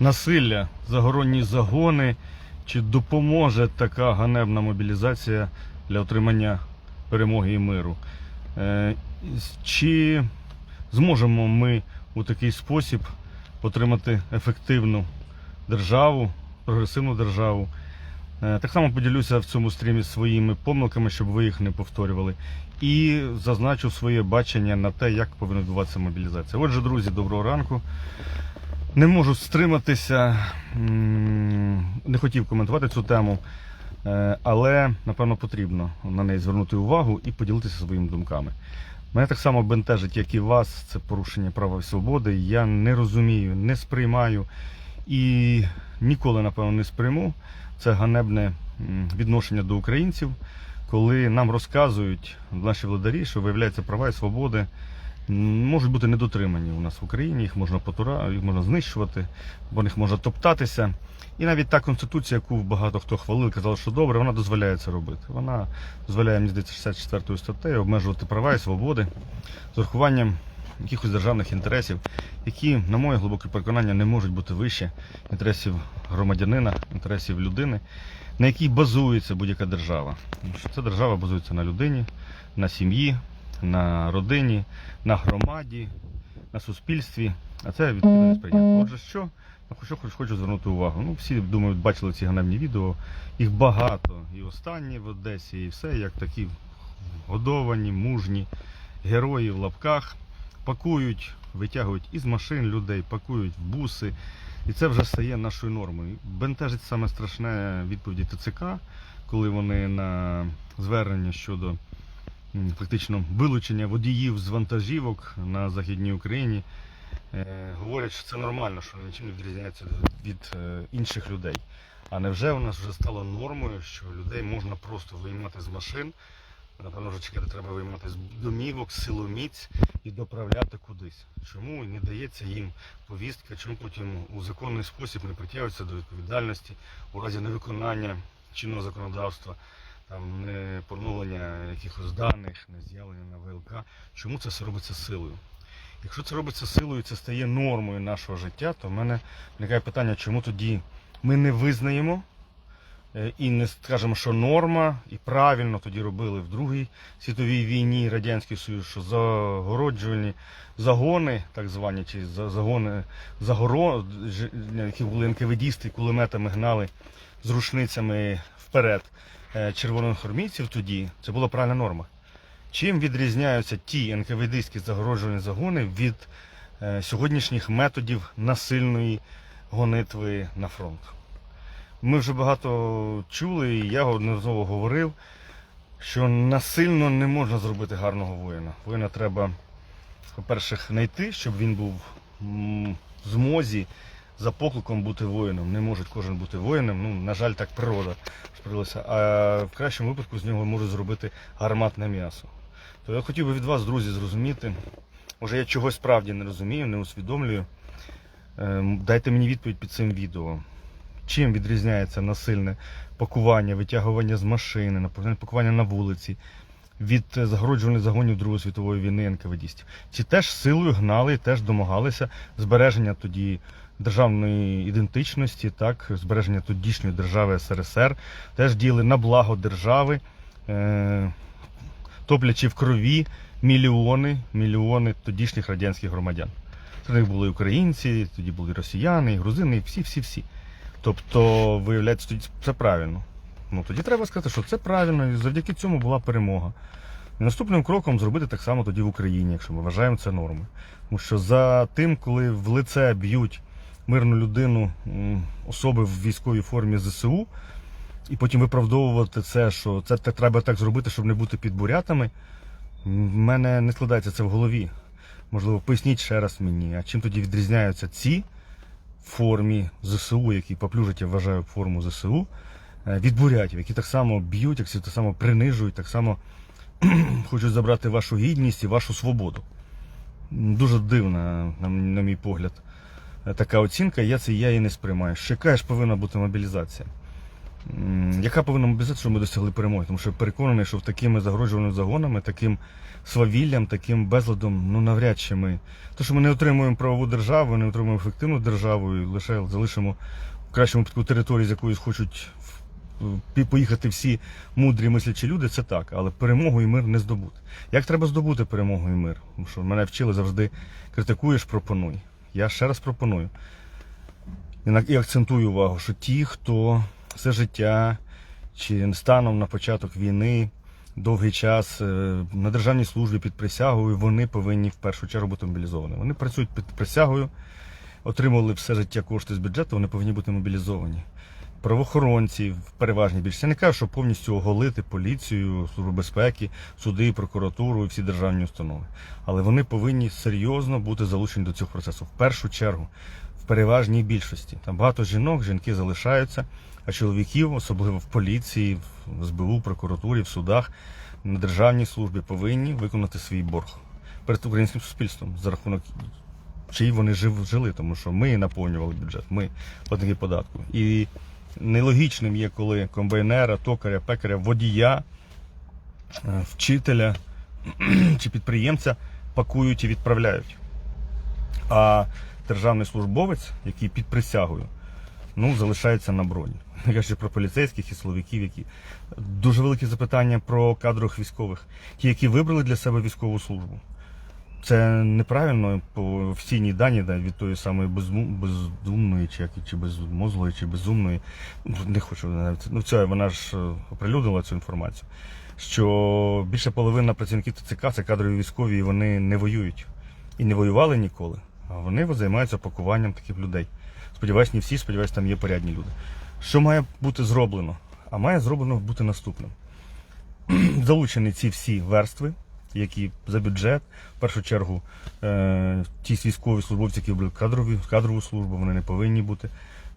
насилля, загоронні загони, чи допоможе така ганебна мобілізація для отримання перемоги і миру? Е, Чи зможемо ми у такий спосіб отримати ефективну державу, прогресивну державу? Е, Так само поділюся в цьому стрімі своїми помилками, щоб ви їх не повторювали. І зазначу своє бачення на те, як повинна відбуватися мобілізація. Отже, друзі, доброго ранку. Не можу стриматися, не хотів коментувати цю тему, е, але напевно потрібно на неї звернути увагу і поділитися своїми думками. Мене так само бентежить, як і вас, це порушення права і свободи. Я не розумію, не сприймаю і ніколи, напевно, не сприйму це ганебне відношення до українців, коли нам розказують наші владарі, що виявляється права і свободи можуть бути недотримані у нас в Україні, їх можна потура, їх можна знищувати, бо них можна топтатися. І навіть та конституція, яку багато хто хвалив, казав, що добре, вона дозволяє це робити. Вона дозволяє, мені здається, 64 статтею обмежувати права і свободи з урахуванням якихось державних інтересів, які, на моє глибоке переконання, не можуть бути вище інтересів громадянина, інтересів людини, на якій базується будь-яка держава. Тому ця держава базується на людині, на сім'ї, на родині, на громаді, на суспільстві. А це відповідно не сприйняти. Отже, що? Ну, Що хочу, хочу звернути увагу. Ну, всі, думаю, бачили ці ганебні відео. Їх багато. І останні в Одесі, і все, як такі годовані, мужні герої в лапках пакують, витягують із машин людей, пакують в буси. І це вже стає нашою нормою. Бентежить саме страшне відповіді ТЦК, коли вони на звернення щодо фактично вилучення водіїв з вантажівок на Західній Україні. е, Говорять, що це нормально, що нічим не відрізняється від е, інших людей. А невже у нас вже стало нормою, що людей можна просто виймати з машин, напевно, вже чекати треба виймати з домівок, силоміць і доправляти кудись. Чому не дається їм повістка, чому потім у законний спосіб не притягуються до відповідальності у разі невиконання чинного законодавства, там не поновлення якихось даних, не з'явлення на ВЛК. Чому це все робиться силою? Якщо це робиться силою, це стає нормою нашого життя, то в мене виникає питання, чому тоді ми не визнаємо е, і не скажемо, що норма, і правильно тоді робили в Другій світовій війні Радянський Союз, що загороджувальні загони, так звані, чи за- загони загоро, які були НКВДісти, кулеметами гнали з рушницями вперед е, червоних армійців тоді, це була правильна норма. Чим відрізняються ті НКВДські загороджувальні загони від е, сьогоднішніх методів насильної гонитви на фронт? Ми вже багато чули, і я неодноразово говорив, що насильно не можна зробити гарного воїна. Воїна треба, по-перше, знайти, щоб він був в змозі за покликом бути воїном. Не може кожен бути воїном. Ну, на жаль, так природа сприлася. А в кращому випадку з нього можуть зробити гарматне м'ясо. То я хотів би від вас, друзі, зрозуміти. Може я чогось справді не розумію, не усвідомлюю. Ем, Дайте мені відповідь під цим відео. Чим відрізняється насильне пакування, витягування з машини, пакування на вулиці від загороджувальних загонів Другої світової війни НКВДістів? Ці теж силою гнали, теж домагалися збереження тоді державної ідентичності, так, збереження тодішньої держави СРСР, теж діяли на благо держави, е, топлячи в крові мільйони, мільйони тодішніх радянських громадян. Серед них були українці, тоді були росіяни, і грузини, і всі-всі-всі. Тобто, виявляється, тоді це правильно. Ну тоді треба сказати, що це правильно, і завдяки цьому була перемога. І наступним кроком зробити так само тоді в Україні, якщо ми вважаємо це нормою. Тому що за тим, коли в лице б'ють мирну людину особи в військовій формі ЗСУ, і потім виправдовувати це, що це треба так зробити, щоб не бути під бурятами, в мене не складається це в голові. Можливо, поясніть ще раз мені, а чим тоді відрізняються ці формі ЗСУ, які поплюжать, я вважаю, форму ЗСУ, від бурятів, які так само б'ють, які так само принижують, так само хочуть забрати вашу гідність і вашу свободу. Дуже дивна, на, мій погляд, е, така оцінка. Я це я її не сприймаю. Ще яка ж повинна бути мобілізація. Яка повинна мобілізація, щоб ми досягли перемоги? Тому що переконаний, що в такими загроджуваними загонами, таким свавіллям, таким безладом, ну навряд чи ми. То, що ми не отримуємо правову державу, не отримуємо ефективну державу і лише залишимо в кращому випадку території, з якоїсь хочуть поїхати всі мудрі мислячі люди, це так. Але перемогу і мир не здобути. Як треба здобути перемогу і мир? Тому що мене вчили завжди критикуєш, пропонуй. Я ще раз пропоную. І акцентую увагу, що ті, хто все життя чи станом на початок війни довгий час е, на державній службі під присягою, вони повинні в першу чергу бути мобілізовані. Вони працюють під присягою, отримували все життя кошти з бюджету, вони повинні бути мобілізовані. Правоохоронці в переважній більшості. Я не кажу, що повністю оголити поліцію, службу безпеки, суди, прокуратуру і всі державні установи. Але вони повинні серйозно бути залучені до цього процесу. В першу чергу, в переважній більшості. Там багато жінок, жінки залишаються, а чоловіків, особливо в поліції, в СБУ, прокуратурі, в судах, на державній службі, повинні виконати свій борг перед українським суспільством за рахунок чиї вони жили, тому що ми наповнювали бюджет, ми платники податку. І нелогічним є, коли комбайнера, токаря, пекаря, водія, е, вчителя чи підприємця пакують і відправляють. А державний службовець, який під присягою, ну, залишається на броні. Не кажучи про поліцейських і силовиків, які дуже великі запитання про кадрових військових, ті, які вибрали для себе військову службу. Це неправильно по офіційній дані да, від тої самої бездумної, чи, як, чи безмозлої, чи безумної. Не хочу навіть. Ну, це вона ж е, оприлюднила цю інформацію. Що більше половина працівників ТЦК це кадрові військові, і вони не воюють. І не воювали ніколи. А вони займаються пакуванням таких людей. Сподіваюсь, не всі, сподіваюсь, там є порядні люди. Що має бути зроблено? А має зроблено бути наступним. Залучені ці всі верстви, які за бюджет, в першу чергу, е, ті військові службовці, які обрали кадрові, кадрову службу, вони не повинні бути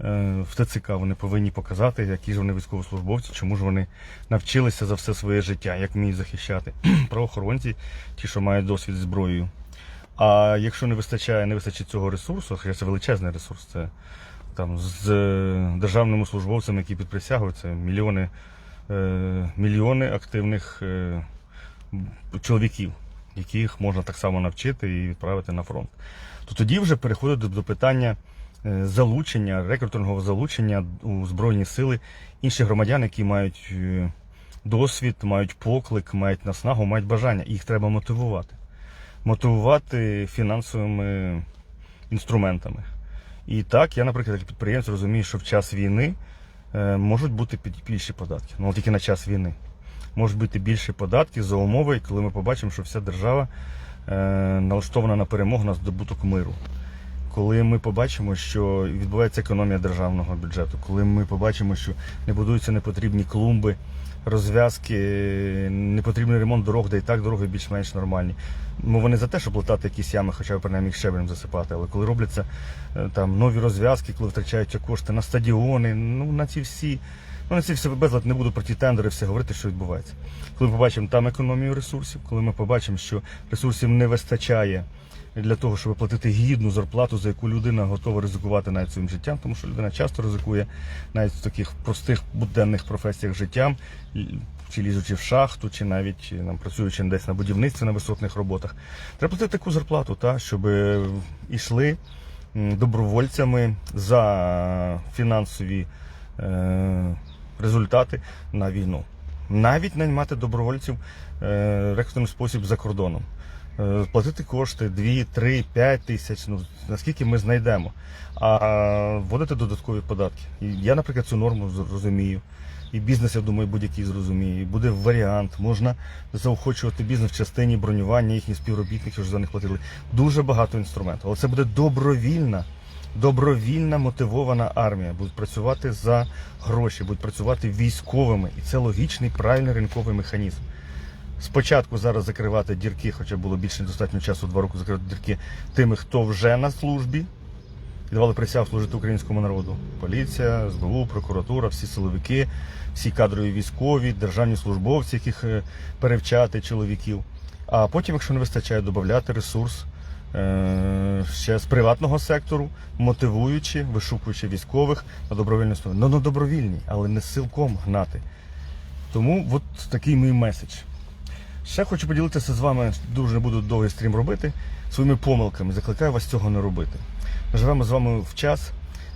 е, в ТЦК, вони повинні показати, які ж вони військовослужбовці, чому ж вони навчилися за все своє життя, як вміють захищати. Правоохоронці, ті, що мають досвід зброєю. А якщо не вистачає, не вистачить цього ресурсу, хоча це величезний ресурс, це там з е, державними службовцями, які під присягою, це мільйони, е, мільйони активних е, чоловіків, яких можна так само навчити і відправити на фронт. То тоді вже переходить до, питання е, залучення, рекрутингового залучення у Збройні сили інших громадян, які мають е, досвід, мають поклик, мають наснагу, мають бажання. Їх треба мотивувати. Мотивувати фінансовими інструментами. І так, я, наприклад, як підприємець розумію, що в час війни е, можуть бути більші податки. Ну, тільки на час війни. Можуть бути більші податки за умови, коли ми побачимо, що вся держава е, налаштована на перемогу на здобуток миру. Коли ми побачимо, що відбувається економія державного бюджету, коли ми побачимо, що не будуються непотрібні клумби, розв'язки, непотрібний ремонт дорог, де і так дороги більш-менш нормальні. Ну вони за те, щоб латати якісь ями, хоча б принаймні їх щебнем засипати. Але коли робляться е, там нові розв'язки, коли втрачаються кошти на стадіони, ну на ці всі. Ну, на ці всі безлад не буду про ті тендери все говорити, що відбувається. Коли ми побачимо там економію ресурсів, коли ми побачимо, що ресурсів не вистачає для того, щоб платити гідну зарплату, за яку людина готова ризикувати навіть своїм життям, тому що людина часто ризикує навіть в таких простих буденних професіях життям, чи лізучи в шахту, чи навіть е, там, працюючи десь на будівництві на висотних роботах. Треба платити таку зарплату, та, щоб е, йшли добровольцями за фінансові е, результати на війну. Навіть наймати добровольців е, рекрутний спосіб за кордоном. Е, Платити кошти 2, 3, 5 тисяч, ну наскільки ми знайдемо, а вводити додаткові податки. І я, наприклад, цю норму з- розумію. І бізнес, я думаю, будь-який зрозуміє. І Буде варіант. Можна заохочувати бізнес в частині бронювання їхніх співробітників, що за них платили. Дуже багато інструментів. Але це буде добровільна, добровільна мотивована армія. Будуть працювати за гроші, будуть працювати військовими. І це логічний, правильний ринковий механізм. Спочатку зараз закривати дірки, хоча було більше достатньо часу, два роки закривати дірки тими, хто вже на службі і давали присягу служити українському народу. Поліція, СБУ, прокуратура, всі силовики, всі кадрові військові, державні службовці, яких е, перевчати чоловіків. А потім, якщо не вистачає, додати ресурс ще з приватного сектору, мотивуючи, вишукуючи військових на добровільну основі. Ну, на добровільній, але не силком гнати. Тому от такий мій меседж. Ще хочу поділитися з вами, дуже не буду довгий стрім робити, своїми помилками. Закликаю вас цього не робити. Ми живемо з вами в час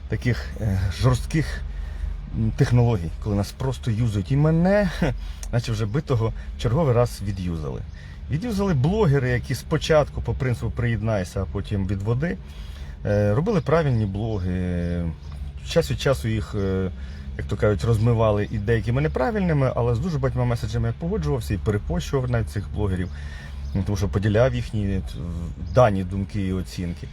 таких е, жорстких технологій, коли нас просто юзають. І мене, наче вже битого, черговий раз відюзали. Відюзали блогери, які спочатку по принципу приєднайся, а потім від води, е, робили правильні блоги. Час від часу їх, е, як то кажуть, розмивали і деякими неправильними, але з дуже багатьма меседжами я погоджувався і перепощував навіть цих блогерів, ну, тому що поділяв їхні е, дані, думки і оцінки.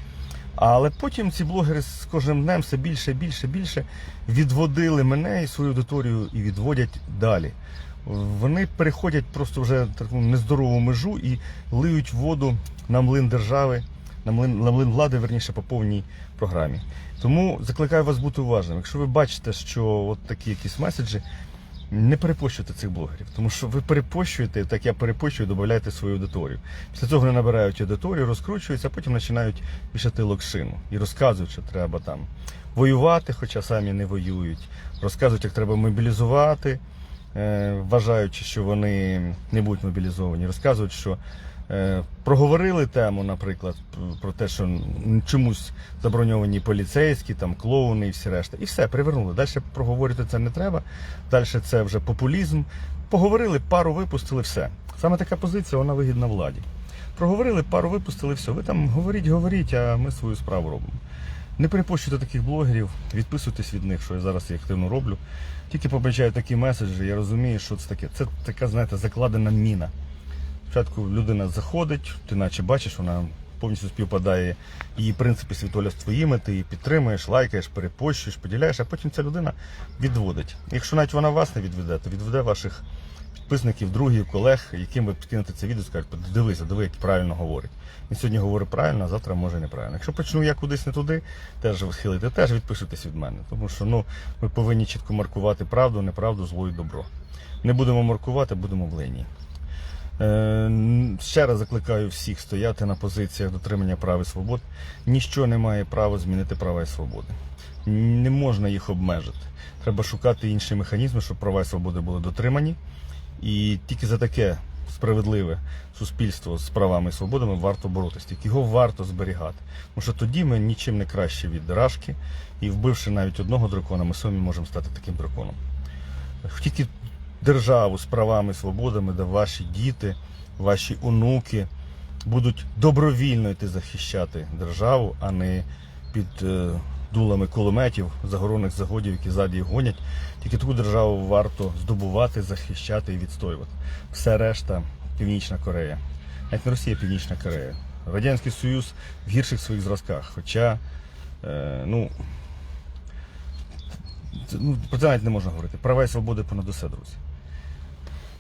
Але потім ці блогери з кожним днем все більше, більше, більше відводили мене і свою аудиторію і відводять далі. Вони переходять просто вже таку нездорову межу і лиють воду на млин держави, на млин, на млин влади, верніше, по повній програмі. Тому закликаю вас бути уважним. Якщо ви бачите, що от такі якісь меседжі, не перепощуйте цих блогерів, тому що ви перепощуєте, так я перепощую, додаєте свою аудиторію. Після цього вони набирають аудиторію, розкручуються, а потім починають вішати локшину і розказують, що треба там воювати, хоча самі не воюють. Розказують, як треба мобілізувати, вважаючи, що вони не будуть мобілізовані. Розказують, що е, проговорили тему, наприклад, про те, що чомусь заброньовані поліцейські, там клоуни і всі решта. І все, привернули. Далі проговорити це не треба. Далі це вже популізм. Поговорили, пару випустили, все. Саме така позиція, вона вигідна владі. Проговорили, пару випустили, все. Ви там говоріть, говоріть, а ми свою справу робимо. Не перепощуйте таких блогерів, відписуйтесь від них, що я зараз активно роблю. Тільки побачаю такі меседжі, я розумію, що це таке. Це така, знаєте, закладена міна. Спочатку людина заходить, ти наче бачиш, вона повністю співпадає її принципи світоля з твоїми, ти її підтримуєш, лайкаєш, перепощуєш, поділяєш, а потім ця людина відводить. Якщо навіть вона вас не відведе, то відведе ваших підписників, другів, колег, яким ви підкинете це відео, скажуть, дивися, диви, як правильно говорить. Він сьогодні говорить правильно, а завтра може неправильно. Якщо почну я кудись не туди, теж схилити, теж відпишитесь від мене. Тому що ну, ми повинні чітко маркувати правду, неправду, зло і добро. Не будемо маркувати, будемо в линії. Е, Ще раз закликаю всіх стояти на позиціях дотримання прав і свобод. Ніщо не має права змінити права і свободи. Не можна їх обмежити. Треба шукати інші механізми, щоб права і свободи були дотримані. І тільки за таке справедливе суспільство з правами і свободами варто боротися. Тільки його варто зберігати. Тому що тоді ми нічим не краще від рашки, і вбивши навіть одного дракона, ми самі можемо стати таким драконом. Тільки державу з правами і свободами, де ваші діти, ваші онуки будуть добровільно йти захищати державу, а не під е, дулами кулеметів, загоронних загодів, які ззаді гонять. Тільки таку державу варто здобувати, захищати і відстоювати. Все решта Північна Корея. Навіть не Росія, Північна Корея. Радянський Союз в гірших своїх зразках. Хоча, е, ну, це, ну, про це навіть не можна говорити. Права і свободи понад усе, друзі.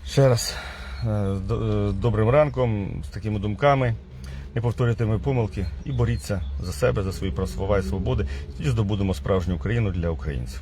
Ще раз з е, добрим ранком, з такими думками. Не повторюйте мої помилки і боріться за себе, за свої права і свободи. Тоді здобудемо справжню Україну для українців.